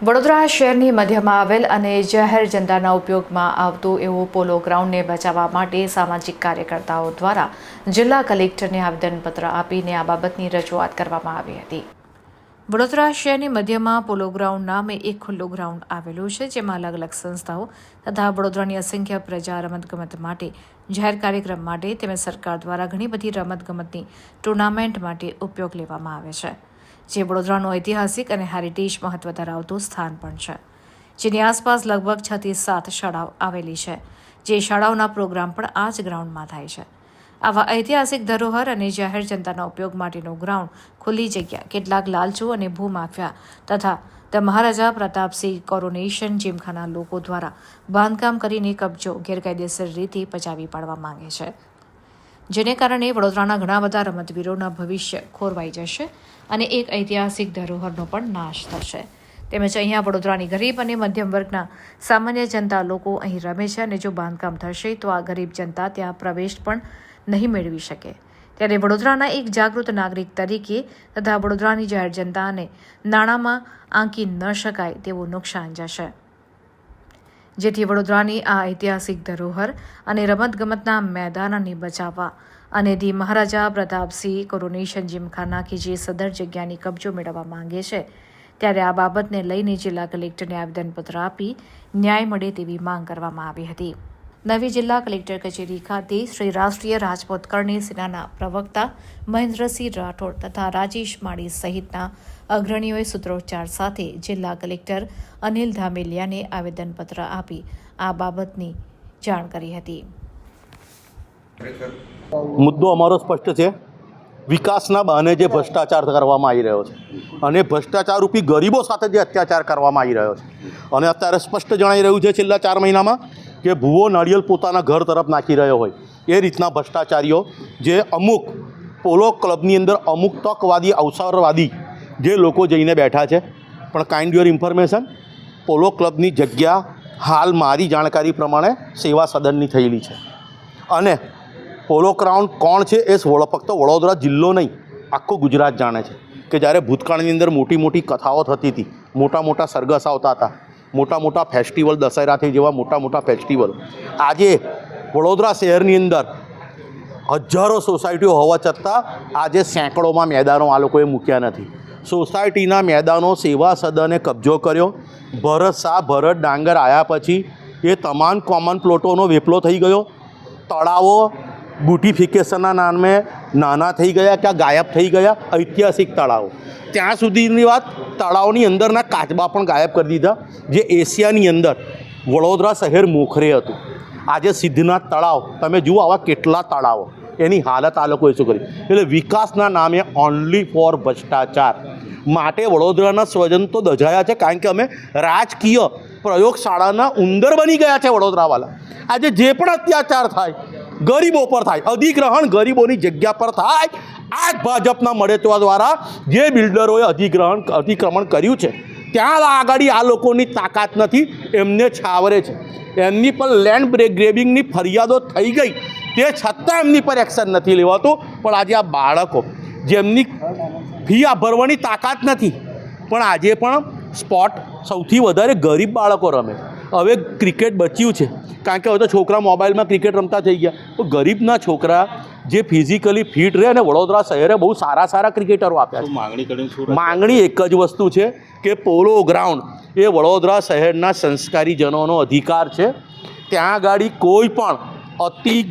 વડોદરા શહેરની મધ્યમાં આવેલ અને જાહેર જનતાના ઉપયોગમાં આવતું એવું પોલો ગ્રાઉન્ડને બચાવવા માટે સામાજિક કાર્યકર્તાઓ દ્વારા જિલ્લા કલેક્ટરને આવેદનપત્ર આપીને આ બાબતની રજૂઆત કરવામાં આવી હતી. વડોદરા શહેરની મધ્યમાં પોલો ગ્રાઉન્ડ નામે એક ખુલ્લું ગ્રાઉન્ડ આવેલું છે, જેમાં અલગ અલગ સંસ્થાઓ તથા વડોદરાની અસંખ્ય પ્રજા રમતગમત માટે જાહેર કાર્યક્રમ માટે તેમજ સરકાર દ્વારા ઘણી બધી રમતગમતની ટુર્નામેન્ટ માટે ઉપયોગ લેવામાં આવે છે. જે વડોદરાનું ઐતિહાસિક અને હેરિટેજ મહત્વ ધરાવતું સ્થાન પણ છે, જેની આસપાસ લગભગ છ થી સાત શાળાઓ આવેલી છે, જે શાળાઓના પ્રોગ્રામ પણ આ જ ગ્રાઉન્ડમાં થાય છે. આવા ઐતિહાસિક ધરોહર અને જાહેર જનતાના ઉપયોગ માટેનું ગ્રાઉન્ડ, ખુલ્લી જગ્યા, કેટલાક લાલચો અને ભૂમાફિયા તથા ધ મહારાજા પ્રતાપસિંહ કોરોનેશન જીમખાના લોકો દ્વારા બાંધકામ કરીને કબજો ગેરકાયદેસર રીતે પચાવી પાડવા માંગે છે. જેને કારણે વડોદરાના ઘણા બધા રમતવીરોના ભવિષ્ય ખોરવાઈ જશે અને એક ઐતિહાસિક ધરોહરનો પણ નાશ થશે. તેમજ અહીંયા વડોદરાની ગરીબ અને મધ્યમ વર્ગના સામાન્ય જનતા લોકો અહીં રમે છે અને જો બાંધકામ થશે તો આ ગરીબ જનતા ત્યાં પ્રવેશ પણ નહીં મેળવી શકે. ત્યારે વડોદરાના એક જાગૃત નાગરિક તરીકે તથા વડોદરાની જાહેર જનતાને નાણાંમાં આંકી ન શકાય તેવું નુકસાન જશે. જેથી વડોદરાની આ ઐતિહાસિક ધરોહર અને રમતગમતના મેદાનને બચાવવા અને ધી મહારાજા પ્રતાપસિંહ કોરોનેશન જીમખાના કે જે સદર જગ્યાની કબજો મેળવવા માંગે છે, ત્યારે આ બાબતને લઈને જિલ્લા કલેક્ટરને આવેદનપત્ર આપી ન્યાય મળે તેવી માંગ કરવામાં આવી હતી. નવી જિલ્લા કલેક્ટર કચેરી ખાતે શ્રી રાષ્ટ્રીય રાજપૂત કરણી સેનાના પ્રવક્તા મહેન્દ્રસિંહ રાઠોડ તથા રાજેશ માળી સહિતના અગ્રણીઓએ સૂત્રોચ્ચાર સાથે જિલ્લા કલેક્ટર અનિલ ધામેલિયાને આવેદનપત્ર આપી આ બાબતની જાણ કરી હતી. મુદ્દો અમારો સ્પષ્ટ છે. વિકાસના બહાને જે ભ્રષ્ટાચાર કરવામાં આવી રહ્યો છે અને ભ્રષ્ટાચાર રૂપી ગરીબો સાથે જે અત્યાચાર કરવામાં આવી રહ્યો છે. અને અત્યારે સ્પષ્ટ જણાઈ રહ્યું છે, છેલ્લા ચાર મહિનામાં કે ભૂવો નાળિયેર પોતાના ઘર તરફ નાખી રહ્યો હોય. એ રીતના ભ્રષ્ટાચારીઓ જે અમુક પોલો ક્લબની અંદર અમુક તકવાદી, અવસરવાદી જે લોકો જઈને બેઠા છે. પણ કાઇન્ડ યોર ઇન્ફોર્મેશન પોલો ક્લબની જગ્યા હાલ મારી જાણકારી પ્રમાણે સેવા સદનની થયેલી છે. અને પોલો ક્રાઉન કોણ છે એ ફક્ત વડોદરા જિલ્લો નહીં, આખું ગુજરાત જાણે છે. કે જ્યારે ભૂતકાળની અંદર મોટી મોટી કથાઓ થતી હતી મોટા મોટા સરઘસ આવતા હતા મોટા મોટા ફેસ્ટિવલ દશેરાથી જેવા મોટા મોટા ફેસ્ટિવલ આજે વડોદરા શહેરની અંદર હજારો સોસાયટીઓ હોવા છતાં આજે સેંકડોમાં મેદાનો આ લોકોએ મૂક્યા નથી. સોસાયટીના મેદાનો સેવા સદને કબજો કર્યો. ભરત શાહ, ભરત ડાંગર આવ્યા પછી એ તમામ કોમન પ્લોટોનો વેપલો થઈ ગયો. તળાવો બ્યુટિફિકેશનના નામે નાના થઈ ગયા, ક્યાં ગાયબ થઈ ગયા, ઐતિહાસિક તળાવ. ત્યાં સુધીની વાત તળાવની અંદરના કાચબા પણ ગાયબ કરી દીધા, જે એશિયાની અંદર વડોદરા શહેર મોખરે હતું. આજે સિદ્ધનાથ તળાવ, તમે જુઓ આવા કેટલા તળાવો. એની હાલત આ લોકોએ શું કરી? એટલે વિકાસના નામે ઓનલી ફોર ભ્રષ્ટાચાર. માટે વડોદરાના સ્વજન તો દજાયા છે, કારણ કે અમે રાજકીય પ્રયોગશાળાના ઉંદર બની ગયા છે વડોદરાવાળા આજે જે પણ અત્યાચાર થાય ગરીબો પર થાય. અધિગ્રહણ ગરીબોની જગ્યા પર થાય. આ જ ભાજપના મળેતવા દ્વારા જે બિલ્ડરોએ અધિગ્રહણ અધિક્રમણ કર્યું છે, ત્યાં આગળ આ લોકોની તાકાત નથી, એમને છાવરે છે. એમની પર લેન્ડ ગ્રેબિંગની ફરિયાદો થઈ ગઈ. તે છતાં એમની પર એક્શન નથી લેવાતું. પણ આજે આ બાળકો, જેમની ફી આ ભરવાની તાકાત નથી, પણ આજે પણ સ્પોટ સૌથી વધારે ગરીબ બાળકો રમે. હવે ક્રિકેટ બચ્યું છે. કારણ કે હવે તો છોકરા મોબાઈલમાં ક્રિકેટ રમતા થઈ ગયા. તો ગરીબના છોકરા જે ફિઝિકલી ફિટ રહે અને વડોદરા શહેરે બહુ સારા સારા ક્રિકેટરો આપ્યા છે. માંગણી કરીને માંગણી એક જ વસ્તુ છે કે પોલો ગ્રાઉન્ડ એ વડોદરા શહેરના સંસ્કારીજનોનો અધિકાર છે. ત્યાં આગળ કોઈ પણ અતિ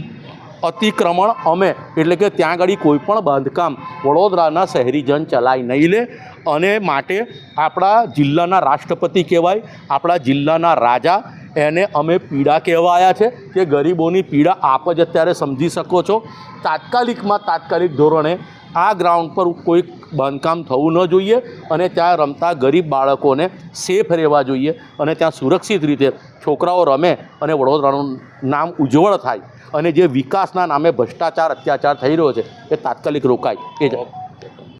અતિક્રમણ અમે. એટલે કે ત્યાં આગળ કોઈ પણ બાંધકામ. વડોદરાના શહેરીજન ચલાવી નહીં લે. અને માટે આપણા જિલ્લાના રાષ્ટ્રપતિ કહેવાય, આપણા જિલ્લાના રાજા, એને અમે પીડા કહેવાયા છે કે ગરીબોની પીડા આપ જ અત્યારે સમજી શકો છો. તાત્કાલિકમાં તાત્કાલિક ધોરણે આ ગ્રાઉન્ડ પર કોઈ બાંધકામ થવું ન જોઈએ અને ત્યાં રમતા ગરીબ બાળકોને સેફ રહેવા જોઈએ અને ત્યાં સુરક્ષિત રીતે છોકરાઓ રમે અને વડોદરાનું નામ ઉજ્જવળ થાય અને જે વિકાસના નામે ભ્રષ્ટાચાર, અત્યાચાર થઈ રહ્યો છે, એ તાત્કાલિક રોકાય. એ જ